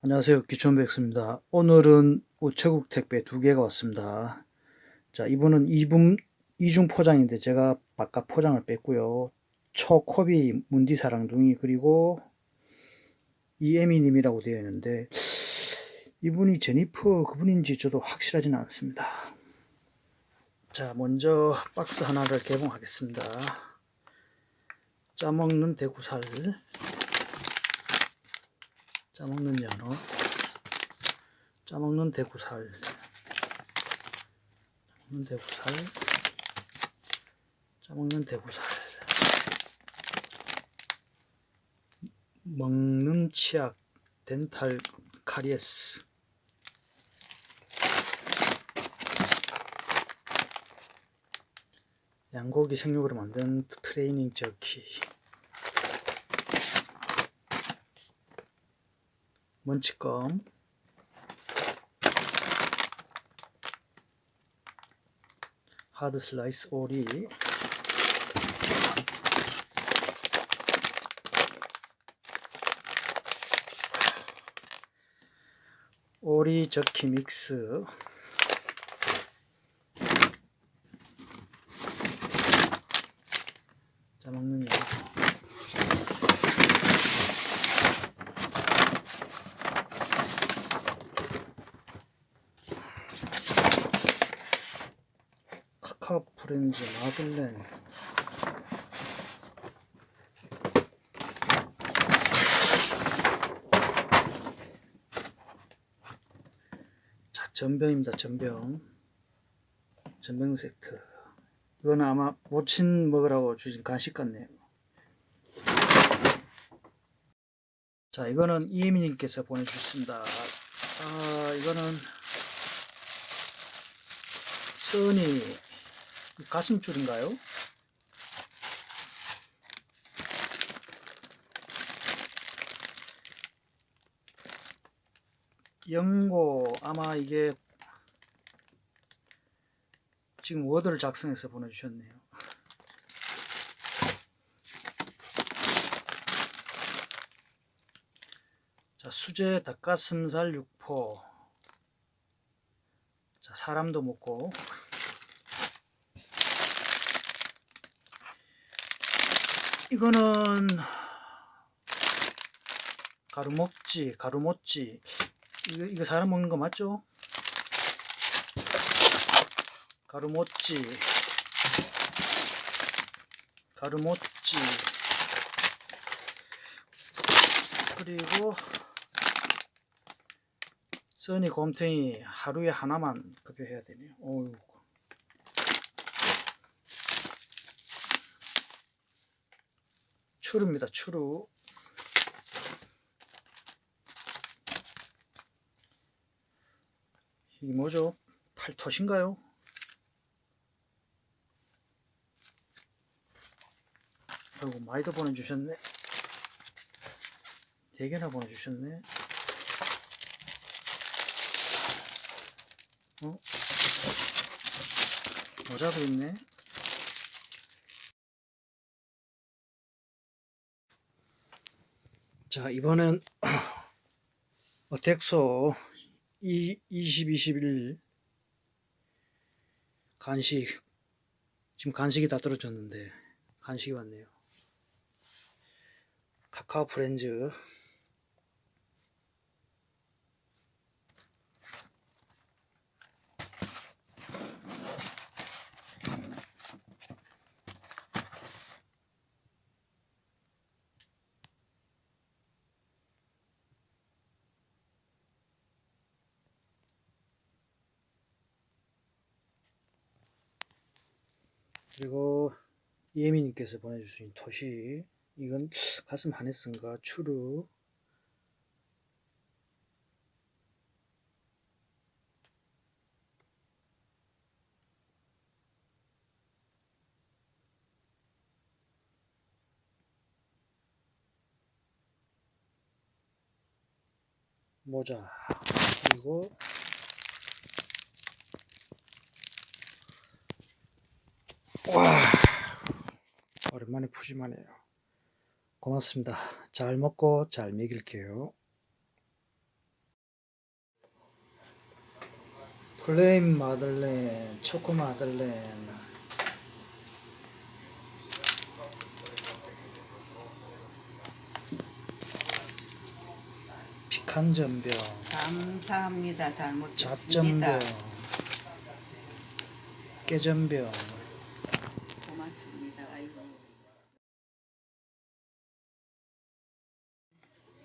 안녕하세요. 기천백수입니다. 오늘은 우체국 택배 두 개가 왔습니다. 자, 이분은 이분, 이중 포장인데 제가 바깥 포장을 뺐고요. 초코비 문디사랑둥이 그리고 이에미님이라고 되어 있는데 이분이 제니퍼 그분인지 저도 확실하지는 않습니다. 자, 먼저 박스 하나를 개봉하겠습니다. 짜먹는 대구살 짜먹는 연어, 짜먹는 대구살, 짜먹는 대구살, 짜먹는 대구살, 먹는 치약, 덴탈 카리에스, 양고기 생육으로 만든 트레이닝 저키, 먼치껌. 하드 슬라이스 오리. 오리 저키 믹스 자 먹는 요 카카오 프렌즈 마들렌. 자 전병입니다 전병. 전병 세트. 이거는 아마 모친 먹으라고 주신 간식 같네요 자 이거는 이혜민님께서 보내주셨습니다. 아 이거는 써니 가슴줄인가요? 영고 아마 이게 지금 워드를 작성해서 보내주셨네요. 자 수제 닭가슴살 육포 자 사람도 먹고 이거는 가루먹지, 가루모찌. 이거, 이거 사람 먹는 거 맞죠? 가루모찌. 가루모찌. 그리고 써니 곰탱이 하루에 하나만 급여해야 되네요. 어휴. 추루입니다. 추루. 이게 뭐죠? 팔토신가요? 아이고 많이도 보내주셨네. 네 개나 보내주셨네. 어? 모자도 있네. 자, 이번엔 어택소 20, 21 간식 지금 간식이 다 떨어졌는데 간식이 왔네요. 카카오 프렌즈 그리고 이혜민님께서 보내주신 토시 이건 가슴 하네스인가 추루. 모자. 그리고 와. 오랜만에 푸짐하네요. 고맙습니다. 잘 먹고 잘 먹일게요. 플레임 마들렌 초코 마들렌. 피칸 전병. 감사합니다. 잘 먹겠습니다. 잡전병. 깨전병.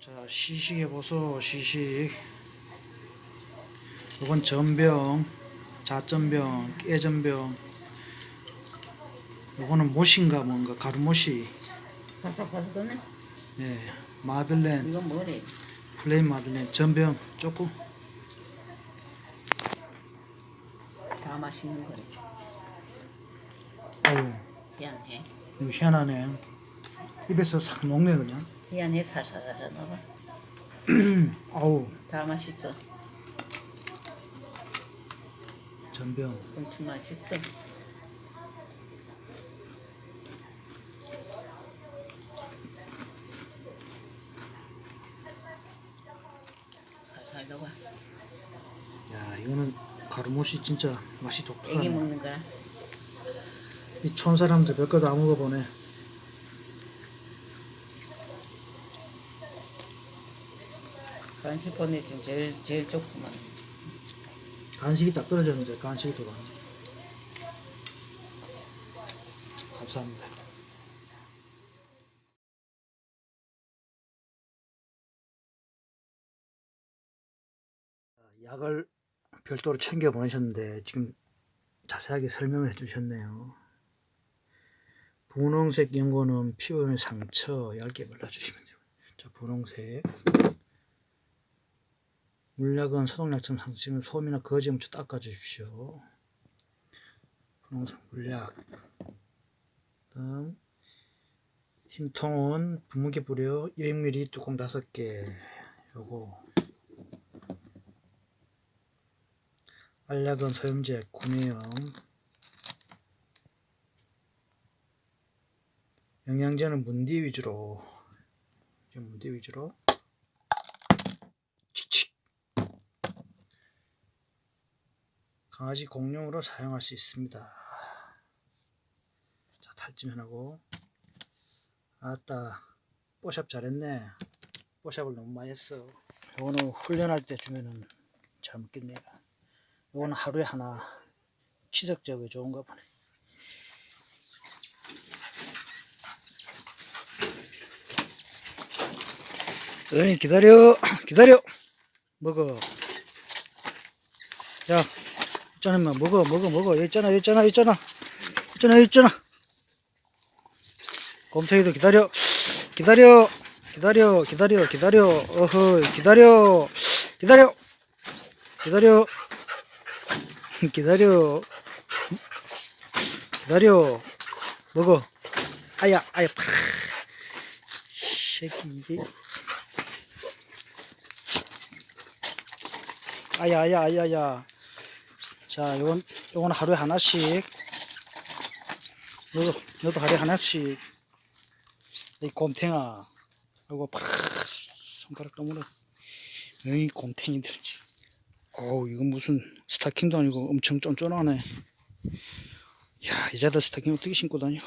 자, 시식해 보소, 시식. 이건 전병, 자전병, 깨전병. 요거는 못인가 뭔가 가루못이. 바삭바삭하네. 네, 마들렌, 이거 뭐래? 플레인 마들렌, 전병 조금. 다 맛있는 거래. 어 우, 희한해. 이거 희한하네. 입에서 싹 녹네 그냥. 희한해 살살살하나 봐. 아우, 다 맛있어. 전병. 엄청 맛있어. 살살 녹아. 야, 이거는 가루못이 진짜 맛이 애기 독특하네. 먹는 거라. 이촌 사람들 몇거다 먹어보네. 간식 보내준 제일 제일 좋구만. 간식이 딱 떨어졌는데 간식이 들어왔네. 감사합니다. 약을 별도로 챙겨 보내셨는데 지금 자세하게 설명을 해주셨네요. 분홍색 연고는 피부의 상처 얇게 발라주시면 돼요. 자, 분홍색. 물약은 소독약처럼 상처면 솜이나 거지 묻혀 닦아주십시오. 분홍색 물약. 다음 흰 통은 분무기 뿌려 200ml 뚜껑 5개. 요거. 알약은 소염제 구매용. 영양제는 문디 위주로. 문디 위주로. 치칙. 강아지 공룡으로 사용할 수 있습니다. 자, 탈지면하고. 아따, 뽀샵 잘했네. 뽀샵을 너무 많이 했어. 요거는 훈련할 때 주면은 잘 먹겠네. 요거는 하루에 하나. 치석적이 좋은가 보네. 은이 기다려, 기다려. 먹어. 야, 있잖아, 인마. 먹어, 먹어, 먹어. 있잖아, 있잖아, 있잖아. 있잖아, 있잖아. 곰탱이도 기다려. 기다려. 기다려, 기다려, 기다려. 어허, 기다려. 기다려. 기다려. 기다려. 기다려. 먹어. 아야, 아야, 파. 새끼, 이게. 아야, 아야, 아야, 아야. 자, 요건, 요건 하루에 하나씩. 너도, 너도 하루에 하나씩. 이 곰탱아. 요거 팍, 손가락 떠물어. 이 곰탱이들지. 어우, 이건 무슨 스타킹도 아니고 엄청 쫀쫀하네. 야, 여자들 스타킹 어떻게 신고 다녀?